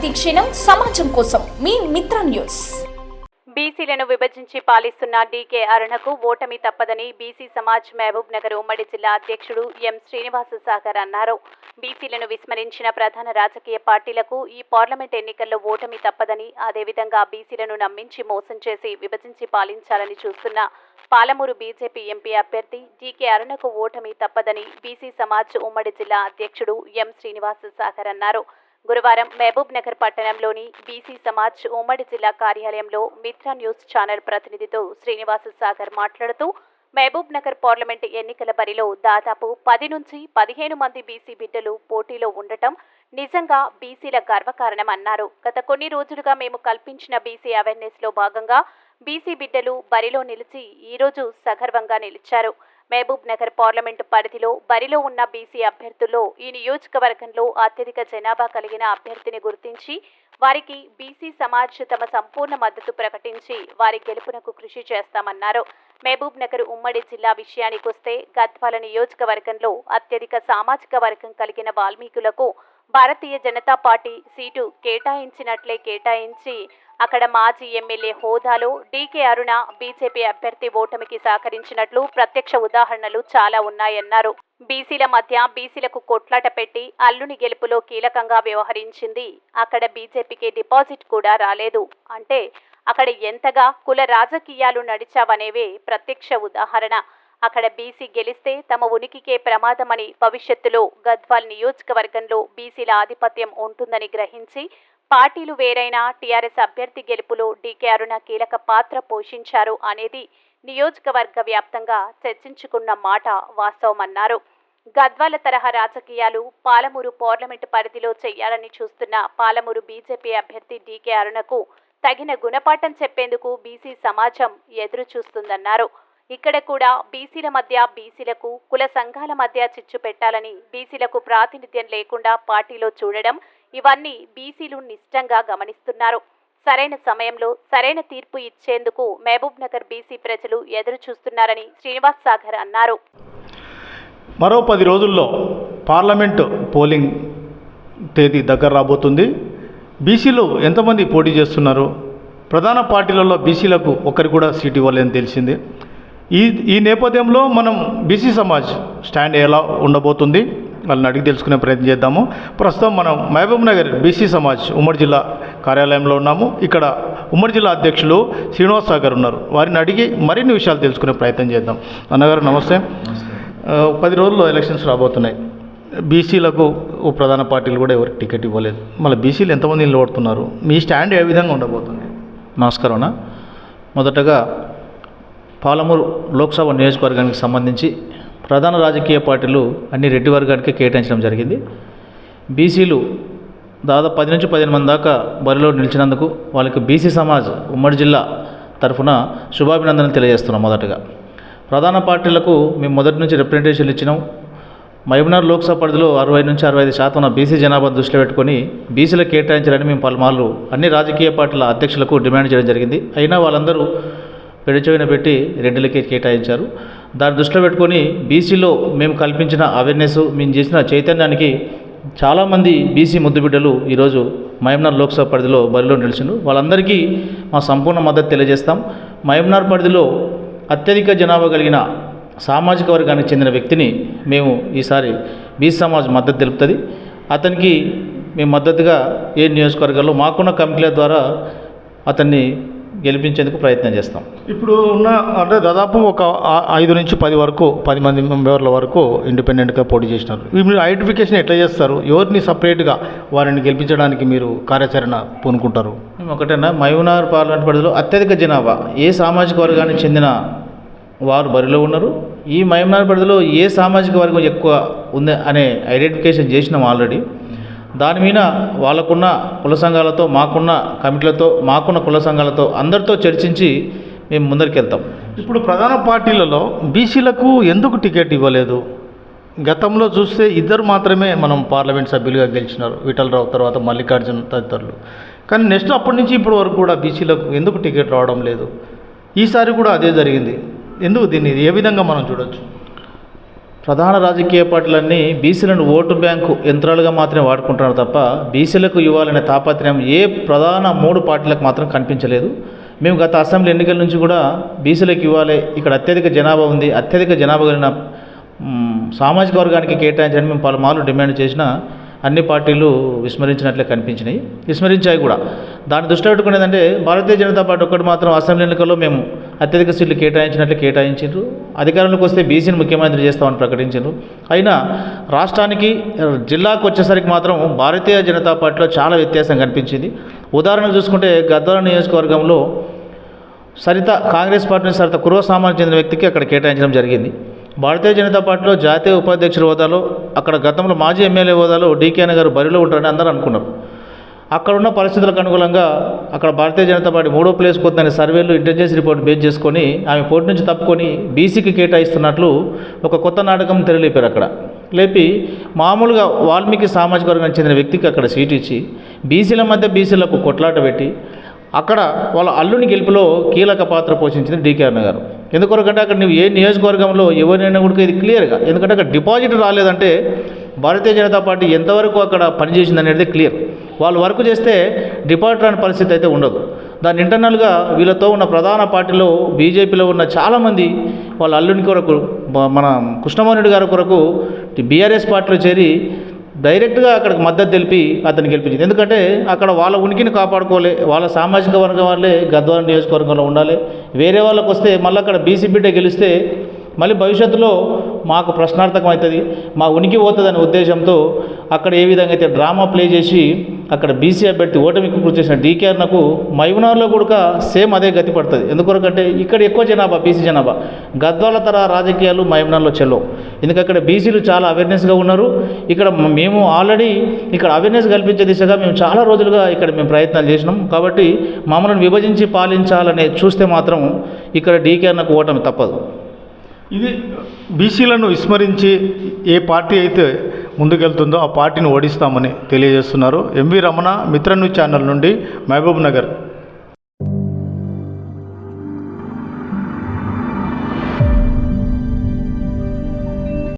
ప్రతిక్షణం సమాజం కోసం మీ మిత్ర న్యూస్. బీసీలను విభజించి పాలిస్తున్న డీకే అరుణకు ఓటమి తప్పదని బీసీ సమాజ్ మహబూబ్ నగర్ ఉమ్మడి జిల్లా అధ్యక్షుడు ఎం శ్రీనివాస సాగర్ అన్నారు. బీసీలను విస్మరించిన ప్రధాన రాజకీయ పార్టీలకు ఈ పార్లమెంట్ ఎన్నికల్లో ఓటమి తప్పదని అదేవిధంగా బీసీలను నమ్మించి మోసం చేసి విభజించి పాలించాలని చూస్తున్న Palamuru BJP MP D K అరుణకు ఓటమి తప్పదని బీసీ సమాజ్ ఉమ్మడి జిల్లా అధ్యక్షుడు ఎం శ్రీనివాస సాగర్ అన్నారు. గురువారం మహబూబ్ నగర్ పట్టణంలోని బీసీ సమాజ్ ఉమ్మడి జిల్లా కార్యాలయంలో మిత్ర న్యూస్ ఛానల్ ప్రతినిధితో శ్రీనివాస సాగర్ మాట్లాడుతూ మహబూబ్ నగర్ పార్లమెంట్ ఎన్నికల బరిలో దాదాపు పది నుంచి పదిహేను మంది బీసీ బిడ్డలు పోటీలో ఉండటం నిజంగా బీసీల గర్వకారణమన్నారు గత కొన్ని రోజులుగా మేము కల్పించిన బీసీ అవేర్నెస్లో భాగంగా బీసీ బిడ్డలు బరిలో నిలిచి ఈరోజు సగర్వంగా నిలిచారు. మహబూబ్ నగర్ పార్లమెంటు పరిధిలో బరిలో ఉన్న బీసీ అభ్యర్థుల్లో ఈ నియోజకవర్గంలో అత్యధిక జనాభా కలిగిన అభ్యర్థిని గుర్తించి వారికి బీసీ సమాజ్ తమ సంపూర్ణ మద్దతు ప్రకటించి వారి గెలుపునకు కృషి చేస్తామన్నారు. మహబూబ్ నగర్ ఉమ్మడి జిల్లా విషయానికొస్తే గద్వాల నియోజకవర్గంలో అత్యధిక సామాజిక వర్గం కలిగిన వాల్మీకులకు భారతీయ జనతా పార్టీ సీటు కేటాయించినట్లే కేటాయించి అక్కడ మాజీ ఎమ్మెల్యే హోదాలో డీకే అరుణ బీజేపీ అభ్యర్థి ఓటమికి సహకరించినట్లు ప్రత్యక్ష ఉదాహరణలు చాలా ఉన్నాయన్నారు. బీసీల మధ్య బీసీలకు కొట్లాట పెట్టి అల్లుని గెలుపులో కీలకంగా వ్యవహరించింది. అక్కడ బీజేపీకి డిపాజిట్ కూడా రాలేదు. అంటే అక్కడ ఎంతగా కుల రాజకీయాలు నడిచావనేవే ప్రత్యక్ష ఉదాహరణ. అక్కడ బీసీ గెలిస్తే తమ ఉనికికే ప్రమాదమని భవిష్యత్తులో గద్వాల్ నియోజకవర్గంలో బీసీల ఆధిపత్యం ఉంటుందని గ్రహించి పార్టీలు వేరైనా టీఆర్ఎస్ అభ్యర్థి గెలుపులో డీకే అరుణ కీలక పాత్ర పోషించారు అనేది నియోజకవర్గ వ్యాప్తంగా చర్చించుకున్న మాట వాస్తవమన్నారు. గద్వాల తరహా రాజకీయాలు పాలమూరు పార్లమెంటు పరిధిలో చేయాలని చూస్తున్న పాలమూరు బీజేపీ అభ్యర్థి డీకే అరుణకు తగిన గుణపాఠం చెప్పేందుకు బీసీ సమాజం ఎదురు చూస్తుందన్నారు ఇక్కడ కూడా బీసీల మధ్య బీసీలకు కుల సంఘాల మధ్య చిచ్చు పెట్టాలని బీసీలకు ప్రాతినిధ్యం లేకుండా పార్టీలో చూడడం ఇవన్నీ బీసీలు నిష్టంగా గమనిస్తున్నారు. సరైన సమయంలో సరైన తీర్పు ఇచ్చేందుకు మహబూబ్ నగర్ బీసీ ప్రజలు ఎదురు చూస్తున్నారని శ్రీనివాస్ సాగర్ అన్నారు. మరో పది రోజుల్లో పార్లమెంటు పోలింగ్ తేదీ దగ్గర రాబోతుంది. బీసీలు ఎంతమంది పోటీ చేస్తున్నారు? ప్రధాన పార్టీలలో బీసీలకు ఒకరు కూడా సీటు ఇవ్వలేదని తెలిసింది. ఈ ఈ నేపథ్యంలో మనం బీసీ సమాజ్ స్టాండ్ ఎలా ఉండబోతుంది? వాళ్ళని అడిగి తెలుసుకునే ప్రయత్నం చేద్దాము. ప్రస్తుతం మనం మహబూబ్ నగర్ బీసీ సమాజ్ ఉమ్మడి జిల్లా కార్యాలయంలో ఉన్నాము. ఇక్కడ ఉమ్మడి జిల్లా అధ్యక్షులు శ్రీనివాస్ సాగర్ ఉన్నారు. వారిని అడిగి మరిన్ని విషయాలు తెలుసుకునే ప్రయత్నం చేద్దాం. అన్నగారు నమస్తే. పది రోజుల్లో ఎలక్షన్స్ రాబోతున్నాయి. బీసీలకు ఓ ప్రధాన పార్టీలు కూడా ఎవరికి టికెట్ ఇవ్వలేదు. మళ్ళీ బీసీలు ఎంతమంది నిలబడుతున్నారు? మీ స్టాండ్ ఏ విధంగా ఉండబోతుంది? నమస్కారం మొదటగా పాలమూరు లోక్సభ నియోజకవర్గానికి సంబంధించి ప్రధాన రాజకీయ పార్టీలు అన్ని రెడ్డి వర్గానికి కేటాయించడం జరిగింది. బీసీలు దాదాపు పది నుంచి పదిహేను మంది దాకా బరిలో నిలిచినందుకు వాళ్ళకి బీసీ సమాజ్ ఉమ్మడి జిల్లా తరఫున శుభాభినందనలు తెలియజేస్తున్నాం మొదటగా. ప్రధాన పార్టీలకు మేము మొదటి నుంచి రిప్రజెంటేషన్లు ఇచ్చినాం. మహబూబ్నగర్ లోక్సభ పరిధిలో అరవై నుంచి అరవై ఐదు శాతం ఉన్న బీసీ జనాభా దృష్టిలో పెట్టుకొని బీసీలకు కేటాయించాలని మేము పలుమార్లు అన్ని రాజకీయ పార్టీల అధ్యక్షులకు డిమాండ్ చేయడం జరిగింది. అయినా వాళ్ళందరూ పెడిచోయిన పెట్టి రెడ్డిలకే కేటాయించారు. దాన్ని దృష్టిలో పెట్టుకొని బీసీలో మేము కల్పించిన అవేర్నెస్ మేము చేసిన చైతన్యానికి చాలామంది బీసీ ముద్దుబిడ్డలు ఈరోజు మహమ్నార్ లోక్సభ పరిధిలో బరిలో నిలిచిండు వాళ్ళందరికీ మా సంపూర్ణ మద్దతు తెలియజేస్తాం. మహమ్నార్ పరిధిలో అత్యధిక జనాభా కలిగిన సామాజిక వర్గానికి చెందిన వ్యక్తిని మేము ఈసారి బీసీ సమాజ్ మద్దతు తెలుపుతుంది. అతనికి మేము మద్దతుగా ఏ నియోజకవర్గాల్లో మాకున్న కమిటీల ద్వారా అతన్ని గెలిపించేందుకు ప్రయత్నం చేస్తాం. ఇప్పుడు ఉన్న అంటే దాదాపు ఒక ఐదు నుంచి పది వరకు పది మంది మెంబర్ల వరకు ఇండిపెండెంట్గా పోటీ చేసినారు. మీరు ఐడెంటిఫికేషన్ ఎట్లా చేస్తారు? ఎవరిని సపరేట్గా వారిని గెలిపించడానికి మీరు కార్యాచరణ పూనుకుంటారు? మేము ఒకటేనా? మహబూబ్నగర్ పార్లమెంట్ పరిధిలో అత్యధిక జనాభా. ఏ సామాజిక వర్గానికి చెందిన వారు బరిలో ఉన్నారు? ఈ మహబూబ్నగర్ పరిధిలో ఏ సామాజిక వర్గం ఎక్కువ ఉంది అనే ఐడెంటిఫికేషన్ చేసినాం ఆల్రెడీ. దాని మీద వాళ్ళకున్న కుల సంఘాలతో మాకున్న కమిటీలతో మాకున్న కుల సంఘాలతో అందరితో చర్చించి మేము ముందరికి వెళ్తాం ఇప్పుడు ప్రధాన పార్టీలలో బీసీలకు ఎందుకు టికెట్ ఇవ్వలేదు? గతంలో చూస్తే ఇద్దరు మాత్రమే మనం పార్లమెంట్ సభ్యులుగా గెలిచినారు విఠలరావు తర్వాత మల్లికార్జున తదితరులు. కానీ నెక్స్ట్ అప్పటి నుంచి ఇప్పటి వరకు కూడా బీసీలకు ఎందుకు టికెట్ రావడం లేదు? ఈసారి కూడా అదే జరిగింది. ఎందుకు దీన్ని? ఏ విధంగా మనం చూడొచ్చు? ప్రధాన రాజకీయ పార్టీలన్నీ బీసీలను ఓటు బ్యాంకు యంత్రాలుగా మాత్రమే వాడుకుంటున్నారు తప్ప బీసీలకు ఇవ్వాలనే తాపత్రయం ఏ ప్రధాన మూడు పార్టీలకు మాత్రం కనిపించలేదు. మేము గత అసెంబ్లీ ఎన్నికల నుంచి కూడా బీసీలకు ఇవ్వాలి ఇక్కడ అత్యధిక జనాభా ఉంది అత్యధిక జనాభా కలిగిన సామాజిక వర్గానికి కేటాయించని మేము పలుమార్లు డిమాండ్ చేసినా అన్ని పార్టీలు విస్మరించినట్లే కనిపించినాయి. విస్మరించాయి కూడా. దాన్ని దృష్టిలో పెట్టుకునేదంటే భారతీయ జనతా పార్టీ ఒక్కటి మాత్రం అసెంబ్లీ ఎన్నికల్లో మేము అత్యధిక సీట్లు కేటాయించినట్లు కేటాయించారు అధికారంలోకి వస్తే బీసీని ముఖ్యమంత్రి చేస్తామని ప్రకటించారు అయినా రాష్ట్రానికి జిల్లాకు వచ్చేసరికి మాత్రం భారతీయ జనతా పార్టీలో చాలా వ్యత్యాసం కనిపించింది. ఉదాహరణకు చూసుకుంటే గద్వాల నియోజకవర్గంలో సరిత కాంగ్రెస్ పార్టీ నుంచి సరిత కురవ సామాన్య చెందిన వ్యక్తికి అక్కడ కేటాయించడం జరిగింది. భారతీయ జనతా పార్టీలో జాతీయ ఉపాధ్యక్షుల హోదాలో అక్కడ గతంలో మాజీ ఎమ్మెల్యే హోదాలో డీకే గారు బరిలో ఉంటారని అందరూ అనుకున్నారు. అక్కడ ఉన్న పరిస్థితులకు అనుగుణంగా అక్కడ భారతీయ జనతా పార్టీ మూడో ప్లేస్ వద్దని సర్వేలు ఇంటెలిజెన్స్ రిపోర్ట్ బేస్ చేసుకొని ఆమె పోటీ నుంచి తప్పుకొని బీసీకి కేటాయిస్తున్నట్లు ఒక కొత్త నాటకం తెరలేపారు అక్కడ. లేపి మామూలుగా వాల్మీకి సామాజిక వర్గానికి చెందిన వ్యక్తికి అక్కడ సీట్ ఇచ్చి బీసీల మధ్య బీసీలకు కొట్లాట పెట్టి అక్కడ వాళ్ళ అల్లుని గెలుపులో కీలక పాత్ర పోషించింది డీకే అన్న గారు ఎందుకొరకంటే అక్కడ నువ్వు ఏ నియోజకవర్గంలో ఎవరినైనా కూడా ఇది క్లియర్గా ఎందుకంటే అక్కడ డిపాజిట్ రాలేదంటే భారతీయ జనతా పార్టీ ఎంతవరకు అక్కడ పనిచేసింది అనేది క్లియర్. వాళ్ళు వర్క్ చేస్తే డిపార్ట్ రాని పరిస్థితి అయితే ఉండదు. దాని ఇంటర్నల్గా వీళ్ళతో ఉన్న ప్రధాన పార్టీలో బీజేపీలో ఉన్న చాలామంది వాళ్ళ అల్లుని కొరకు మన కృష్ణమోహన్ గారి కొరకు బీఆర్ఎస్ పార్టీలో చేరి డైరెక్ట్గా అక్కడికి మద్దతు తెలిపి అతను గెలిపించింది. ఎందుకంటే అక్కడ వాళ్ళ ఉనికిని కాపాడుకోలే వాళ్ళ సామాజిక వర్గం వాళ్ళే గద్వాల నియోజకవర్గంలో ఉండాలి. వేరే వాళ్ళకి వస్తే మళ్ళీ అక్కడ బీసీ బిడ్డ గెలిస్తే మళ్ళీ భవిష్యత్తులో మాకు ప్రశ్నార్థకం అవుతుంది మా ఉనికి పోతుంది అనే ఉద్దేశంతో అక్కడ ఏ విధంగా అయితే డ్రామా ప్లే చేసి అక్కడ బీసీ అభ్యర్థి ఓటమికి గురి చేసిన డీకేఆర్నకు మైమునార్లో కూడా సేమ్ అదే గతి పడుతుంది. ఎందుకొరకంటే ఇక్కడ ఎక్కువ జనాభా బీసీ జనాభా. గద్వాల తర రాజకీయాలు మైమునార్లో చెల్లవు ఎందుకంటే అక్కడ బీసీలు చాలా అవేర్నెస్గా ఉన్నారు. ఇక్కడ మేము ఆల్రెడీ ఇక్కడ అవేర్నెస్ కల్పించే దిశగా మేము చాలా రోజులుగా ఇక్కడ మేము ప్రయత్నాలు చేసినాం. కాబట్టి మమ్మల్ని విభజించి పాలించాలనే చూస్తే మాత్రం ఇక్కడ డీకేఆర్నకు ఓటమి తప్పదు. ఇది బీసీలను విస్మరించి ఏ పార్టీ అయితే ముందుకెళ్తుందో ఆ పార్టీని ఓడిస్తామని తెలియజేస్తున్నారు. M V Ramana Mitra news channel నుండి మహబూబ్ నగర్.